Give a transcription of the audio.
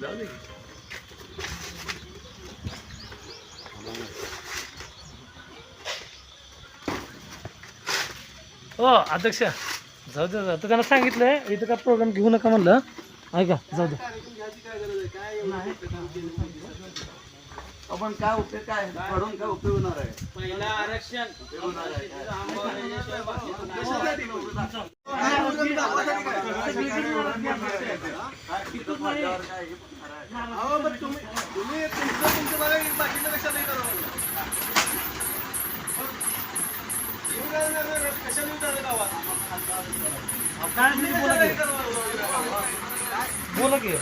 जाऊ दे ना हो अध्यक्ष. जाऊ दे जाऊ. त्यांना सांगितलंय इथं काय प्रोग्राम घेऊ नका म्हणलं. ऐका जाऊ दे. आपण काय उपयोग काय पडून काय उपयोग होणार आहे? पहिला आरक्षण. तुम्ही तुमचं तुमचं बघा काय नाही, नाही, कशाला बोला की.